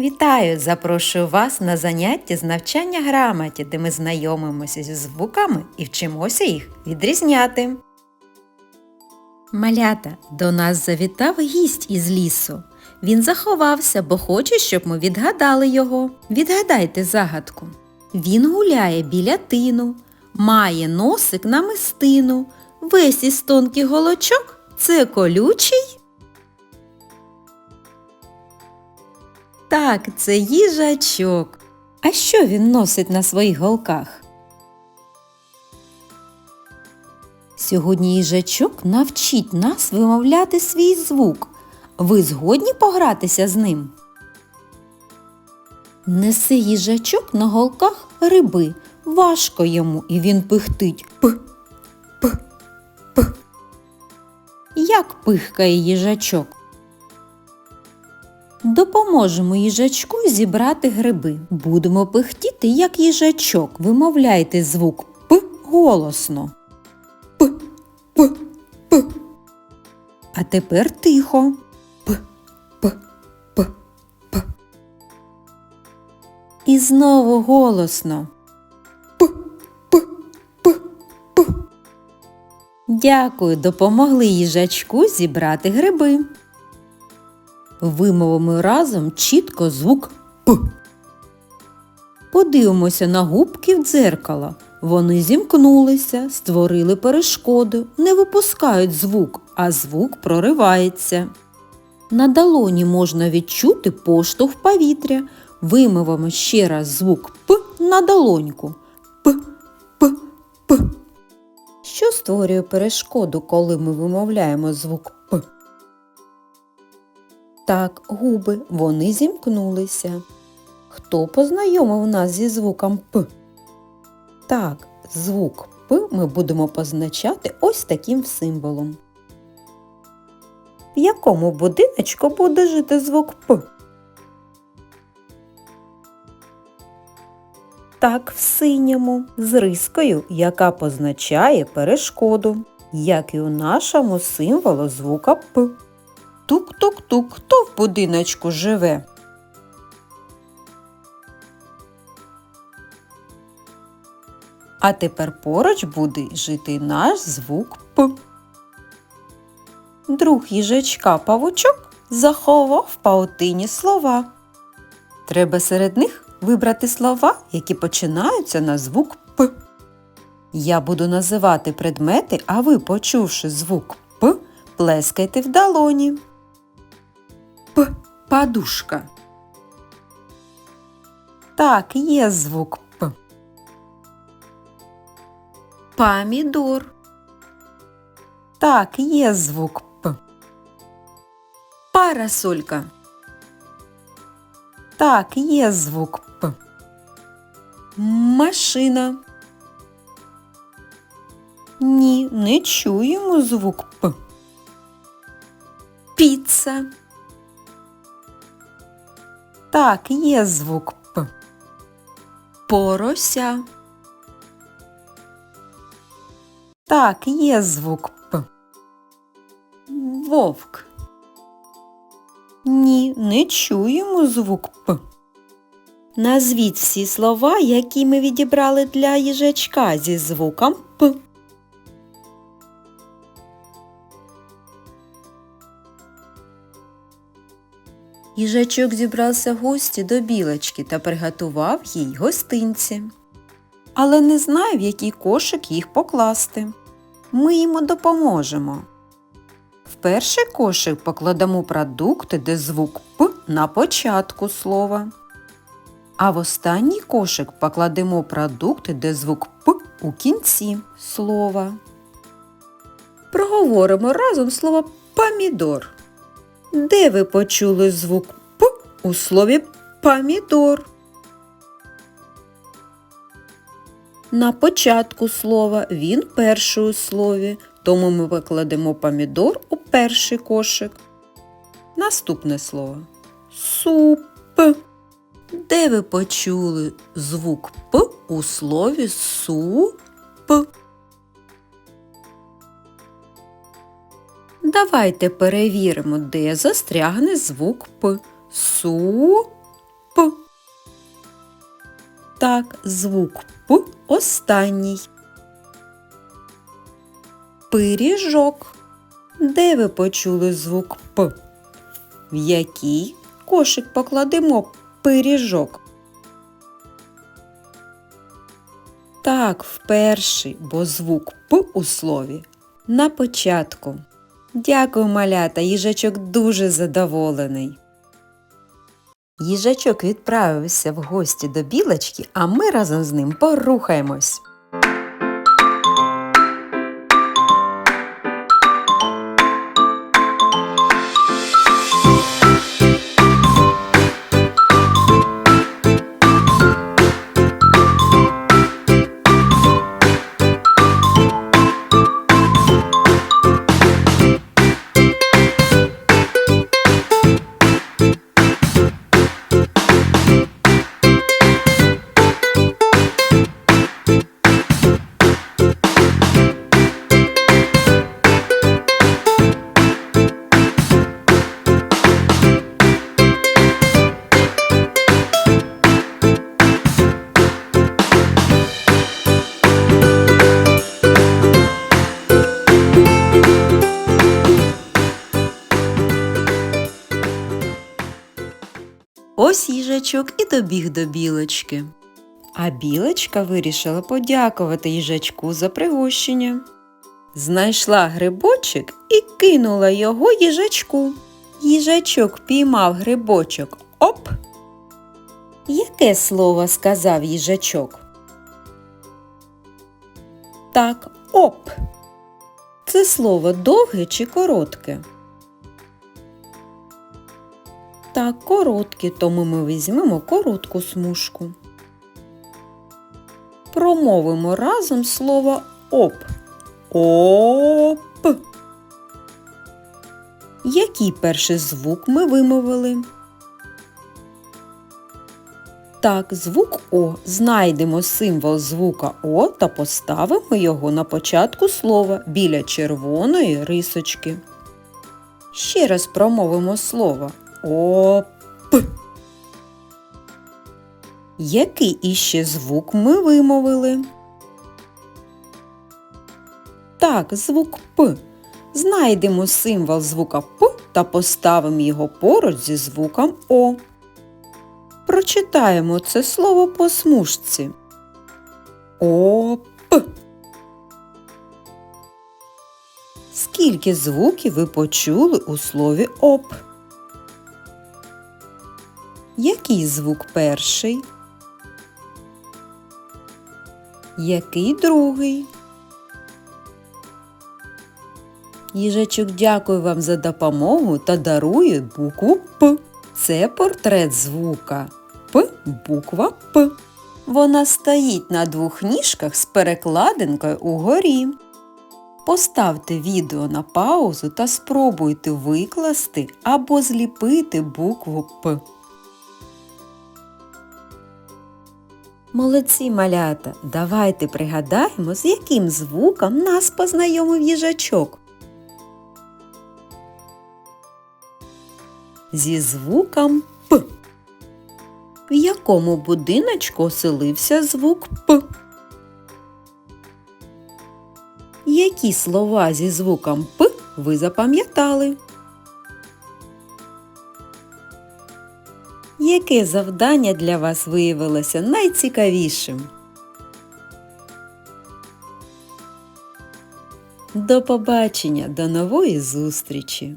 Вітаю! Запрошую вас на заняття з навчання грамоті, де ми знайомимося зі звуками і вчимося їх відрізняти. Малята, до нас завітав гість із лісу. Він заховався, бо хоче, щоб ми відгадали його. Відгадайте загадку. Він гуляє біля тину, має носик на мистину, весь із тонких голочок це колючий. Так, це їжачок. А що він носить на своїх голках? Сьогодні їжачок навчить нас вимовляти свій звук. Ви згодні погратися з ним? Несе їжачок на голках риби. Важко йому, і він пихтить п, п, п. Як пихкає їжачок? Допоможемо їжачку зібрати гриби. Будемо пихтіти, як їжачок. Вимовляйте звук П голосно. П, П, П. А тепер тихо. П, П, П, П. І знову голосно. Дякую, допомогли їжачку зібрати гриби. Вимовимо разом чітко звук П. Подивимося на губки в дзеркало. Вони зімкнулися, створили перешкоду, не випускають звук, а звук проривається. На долоні можна відчути поштовх повітря. Вимовимо ще раз звук П на долоньку. П, П, П. Що створює перешкоду, коли ми вимовляємо звук П? Так, губи, вони зімкнулися. Хто познайомив нас зі звуком П? Так, звук П ми будемо позначати ось таким символом. В якому будиночку буде жити звук П? Так, в синьому, з рискою, яка позначає перешкоду, як і у нашому символу звука П. Тук-тук-тук, хто в будиночку живе? А тепер поруч буде жити наш звук П. Друг їжачка павучок заховав паутині слова. Треба серед них вибрати слова, які починаються на звук П. Я буду називати предмети, а ви, почувши звук П, плескайте в долоні. П. Подушка. Так, є звук П. Помідор. Так, є звук П. Парасолька. Так, є звук П. Машина. Ні, не чуємо звук П. Піца. Так, є звук П. Порося. Так, є звук П. Вовк. Ні, не чуємо звук П. Назвіть всі слова, які ми відібрали для їжачка зі звуком Їжачок зібрався гості до білочки та приготував їй гостинці. Але не знає, в який кошик їх покласти. Ми йому допоможемо. В перший кошик покладемо продукти, де звук П на початку слова. А в останній кошик покладемо продукти, де звук П у кінці слова. Проговоримо разом слово помідор. Де ви почули звук П у слові помідор? На початку слова він перший у слові, тому ми викладемо помідор у перший кошик. Наступне слово суп. Де ви почули звук П у слові суп? Давайте перевіримо, де застрягне звук П. Су П. Так, звук П останній. Пиріжок. Де ви почули звук П? В який кошик покладемо пиріжок? Так, в перший, бо звук П у слові на початку. Дякую, малята, їжачок дуже задоволений. Їжачок відправився в гості до білочки, а ми разом з ним порухаємось. Їжачок і добіг до білочки. А білочка вирішила подякувати їжачку за пригощення. Знайшла грибочок і кинула його їжачку. Їжачок піймав грибочок. Оп! Яке слово сказав їжачок? Так, оп. Це слово довге чи коротке? Короткі, тому ми візьмемо коротку смужку. Промовимо разом слово оп. Оп. Який перший звук ми вимовили? Так, звук О. Знайдемо символ звука О та поставимо його на початку слова біля червоної рисочки. Ще раз промовимо слово Оп. Який іще звук ми вимовили? Так, звук П. Знайдемо символ звука П та поставимо його поруч зі звуком О. Прочитаємо це слово по смужці. Оп. Скільки звуків ви почули у слові оп? Який звук перший? Який другий? Їжачок дякую вам за допомогу та дарує букву П. Це портрет звука. П буква П. Вона стоїть на двох ніжках з перекладинкою угорі. Поставте відео на паузу та спробуйте викласти або зліпити букву П. Молодці малята, давайте пригадаємо, з яким звуком нас познайомив їжачок. Зі звуком П. В якому будиночку оселився звук П? Які слова зі звуком П ви запам'ятали? Яке завдання для вас виявилося найцікавішим? До побачення, до нової зустрічі!